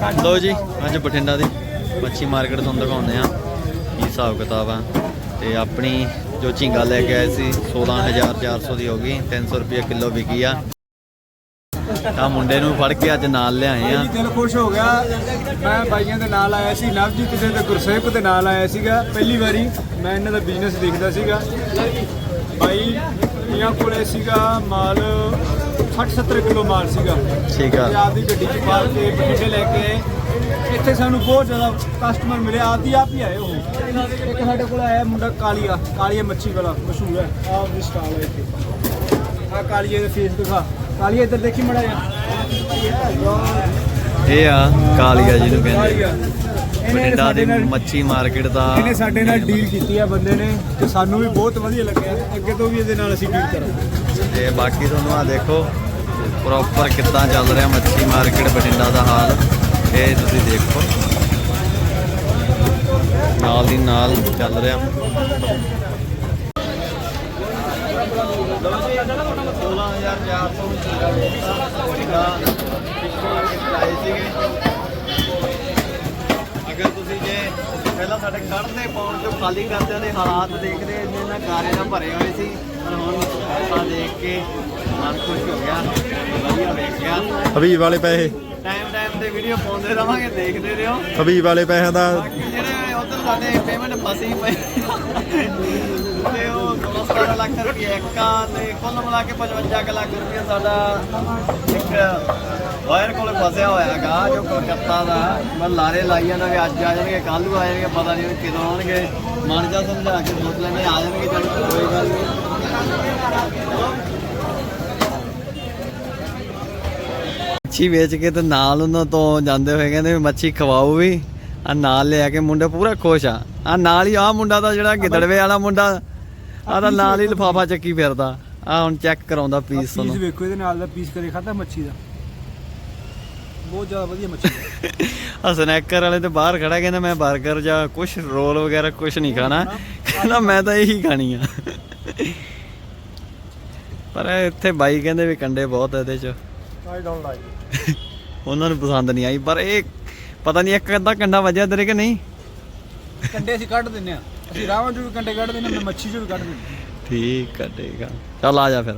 ਲੋ ਜੀ, ਅੱਜ ਬਠਿੰਡਾ ਦੀ ਮੱਛੀ ਮਾਰਕੀਟ ਤੁਹਾਨੂੰ ਦਿਖਾਉਂਦੇ ਆ ਕੀ ਹਿਸਾਬ ਕਿਤਾਬ ਆ। ਤੇ ਆਪਣੀ ਜੋ ਝੀਂਗਾ ਲੈ ਕੇ ਆਏ ਸੀ 16400 ਦੀ ਹੋ ਗਈ 300 ਰੁਪਏ ਕਿਲੋ ਵਿਕੀ ਆ। ਆ ਮੁੰਡੇ ਨੂੰ ਫੜ ਕੇ ਅੱਜ ਨਾਲ ਲਿਆਏ ਆ। ਦਿਲ ਖੁਸ਼ ਹੋ ਗਿਆ। ਮੈਂ ਬਾਈਆਂ ਦੇ ਨਾਲ ਆਇਆ ਸੀ ਨਵਜੀਤ ਦੇ ਤੇ ਗੁਰਸੇਵਕ ਦੇ ਨਾਲ ਆਇਆ ਸੀਗਾ, ਪਹਿਲੀ ਵਾਰੀ ਮੈਂ ਇਹਨਾਂ ਦਾ ਬਿਜ਼ਨਸ ਦੇਖਦਾ ਸੀਗਾ। ਬਾਈ, ਇਹਨਾਂ ਕੋਲੇ ਸੀਗਾ ਮਾਲ 60 70 ਕਿਲੋ ਮਾਲ ਸੀਗਾ। ਠੀਕ ਆ। ਤੇ ਆਪਦੀ ਗੱਡੀ 'ਚ ਪਾ ਕੇ ਬਠਿੰਡੇ ਲੈ ਕੇ ਆਏ। ਇੱਥੇ ਸਾਨੂੰ ਬਹੁਤ ਜ਼ਿਆਦਾ ਕਸਟਮਰ ਮਿਲੇ। ਆਪਦੀ ਆਪ ਹੀ ਆਏ ਉਹ। ਇੱਕ ਸਾਡੇ ਕੋਲ ਆਇਆ ਮੁੰਡਾ ਕਾਲੀਆ। ਕਾਲੀਆ ਮੱਛੀ ਵਾਲਾ ਮਸ਼ਹੂਰ ਹੈ। ਆਪ ਦੀ ਸਟਾਲ ਹੈ ਇੱਥੇ। ਆ ਕਾਲੀਏ ਦੇ ਫੇਸ ਦਿਖਾ। ਕਾਲੀਆ ਇੱਧਰ ਦੇਖੀ ਮੜਾ ਇਹ ਆ ਕਾਲੀਆ ਜੀ ਨੂੰ ਕਹਿੰਦੇ ਬਠਿੰਡਾ ਦੀ ਮੱਛੀ ਮਾਰਕੀਟ ਦਾ ਇਹਨੇ ਸਾਡੇ ਨਾਲ ਡੀਲ ਕੀਤੀ ਆ ਬੰਦੇ ਨੇ। ਤੇ ਸਾਨੂੰ ਵੀ ਬਹੁਤ ਵਧੀਆ ਲੱਗਿਆ। ਅੱਗੇ ਤੋਂ ਵੀ ਇਹਦੇ ਨਾਲ ਅਸੀਂ ਡੀਲ ਕਰਾਂਗੇ। ਤੇ ਬਾਕੀ ਤੁਹਾਨੂੰ ਆ ਦੇਖੋ। ਪ੍ਰੋਪਰ ਕਿੱਦਾਂ ਚੱਲ ਰਿਹਾ ਮੱਛੀ ਮਾਰਕੀਟ ਬਠਿੰਡਾ ਦਾ ਹਾਲ, ਇਹ ਤੁਸੀਂ ਦੇਖੋ। ਨਾਲ ਦੀ ਨਾਲ ਚੱਲ ਰਿਹਾ। ਅਗਰ ਤੁਸੀਂ ਜੇ ਪਹਿਲਾਂ ਸਾਡੇ ਕੱਢਦੇ ਪਾਉਣ ਤੋਂ ਖਾਲੀ ਕਰਦਿਆਂ ਦੇ ਹਾਲਾਤ ਦੇਖਦੇ, ਇੰਨੇ ਨਾ ਗਾਰੇ ਨਾਲ ਭਰੇ ਹੋਏ ਸੀ। ਪਰ ਹੁਣ ਪੈਸਾ ਦੇਖ ਕੇ ਮਨ ਖੁਸ਼ ਹੋ ਗਿਆ ਵਧੀਆ ਵੇਖ ਗਿਆ ਹਬੀਬ ਵਾਲੇ ਪੈਸੇ। ਟਾਈਮ ਟਾਈਮ ਤੇ ਵੀਡੀਓ ਪਾਉਂਦੇ ਰਵਾਂਗੇ ਦੇਖਦੇ ਰਹੋ। ਹਬੀਬ ਵਾਲੇ ਪੈਸਿਆਂ ਦਾ ਬਾਕੀ ਜਿਹੜੇ ਉਧਰ ਸਾਡੇ ਪੇਮੈਂਟ ਫਸੀ ਪਈ ਤੇ ਉਹ 17 ਲੱਖ ਰੁਪਏ ਇੱਕ ਤੇ ਕੁੱਲ ਮਿਲਾ ਕੇ 55 ਕੁ ਲੱਖ ਰੁਪਏ ਸਾਡਾ ਇੱਕ ਵਾਇਰ ਕੋਲ ਫਸਿਆ ਹੋਇਆ ਹੈਗਾ ਜੋ ਕਲਕੱਤਾ ਦਾ। ਮੈਂ ਲਾਰੇ ਲਾਈ ਜਾਂਦਾ ਵੀ ਅੱਜ ਆ ਜਾਣਗੇ ਕੱਲ ਨੂੰ ਆ ਜਾਣਗੇ ਪਤਾ ਨਹੀਂ ਕਦੋਂ ਆਉਣਗੇ। ਮਨ ਜਾ ਸਮਝਾ ਕੇ ਸੋਚ ਲੈਂਦੇ ਆ ਜਾਣਗੇ ਚੱਲ ਕੋਈ ਗੱਲ ਨਹੀਂ। ਮੱਛੀ ਵੇਚ ਕੇ ਤੇ ਨਾਲ ਉਹਨਾਂ ਤੋਂ ਜਾਂਦੇ ਹੋਏ ਕਹਿੰਦੇ ਵੀ ਮੱਛੀ ਖਵਾਓ ਵੀ। ਆ ਨਾਲ ਲਿਆ ਕੇ ਮੁੰਡਾ ਪੂਰਾ ਖੁਸ਼ ਆ। ਆ ਨਾਲ ਹੀ ਆ ਮੁੰਡਾ ਦਾ ਜਿਹੜਾ ਗਿੱਦੜਵੇ ਵਾਲਾ ਮੁੰਡਾ ਆ ਤਾਂ ਨਾਲ ਹੀ ਲਫਾਫਾ ਚੱਕੀ ਫਿਰਦਾ। ਆ ਹੁਣ ਚੈੱਕ ਕਰਾਉਂਦਾ ਪੀਸ ਪੀਸ ਤੁਹਾਨੂੰ। ਵੇਖੋ ਇਹਦੇ ਨਾਲ ਦਾ ਪੀਸ ਕਦੇ ਖਾਦਾ ਮੱਛੀ ਦਾ? ਬਹੁਤ ਜ਼ਿਆਦਾ ਵਧੀਆ ਮੱਛੀ। ਆ। ਸਨੈਕਰ ਵਾਲੇ ਤੇ ਬਾਹਰ ਖੜਾ ਕਹਿੰਦਾ ਮੈਂ 버ਗਰ ਜਾਂ ਕੁਛ ਰੋਲ ਵਗੈਰਾ ਕੁਛ ਨਹੀਂ ਖਾਣਾ। ਕਹਿੰਦਾ ਮੈਂ ਤਾਂ ਇਹੀ ਖਾਣੀ ਆ। ਪਰ ਇੱਥੇ ਬਾਈ ਕਹਿੰਦੇ ਵੀ ਕੰਡੇ ਬਹੁਤ ਆ ਇਹਦੇ ਚ। I don't like ਉਹਨਾਂ ਨੂੰ ਪਸੰਦ ਨਹੀਂ ਆਈ ਪਰ ਇਹ ਪਤਾ ਨਹੀਂ ਇੱਕ ਅੱਧਾ ਕੰਡਾ ਵੱਜਿਆ ਤੇਰੇ ਕਿ ਨਹੀਂ. ਕੰਡੇ ਅਸੀਂ ਕੱਢ ਦਿੰਨੇ ਆ ਅਸੀਂ ਰਾਵਾਂ ਚੋਂ ਵੀ ਕੰਡੇ ਕੱਢ ਦਿੰਨੇ ਆ ਮੈਂ ਮੱਛੀ ਚੋਂ ਵੀ ਕੱਢ ਦਿੰਨੇ ਠੀਕ ਆ ਠੀਕ ਆ। ਚੱਲ ਆ ਜਾ ਫਿਰ।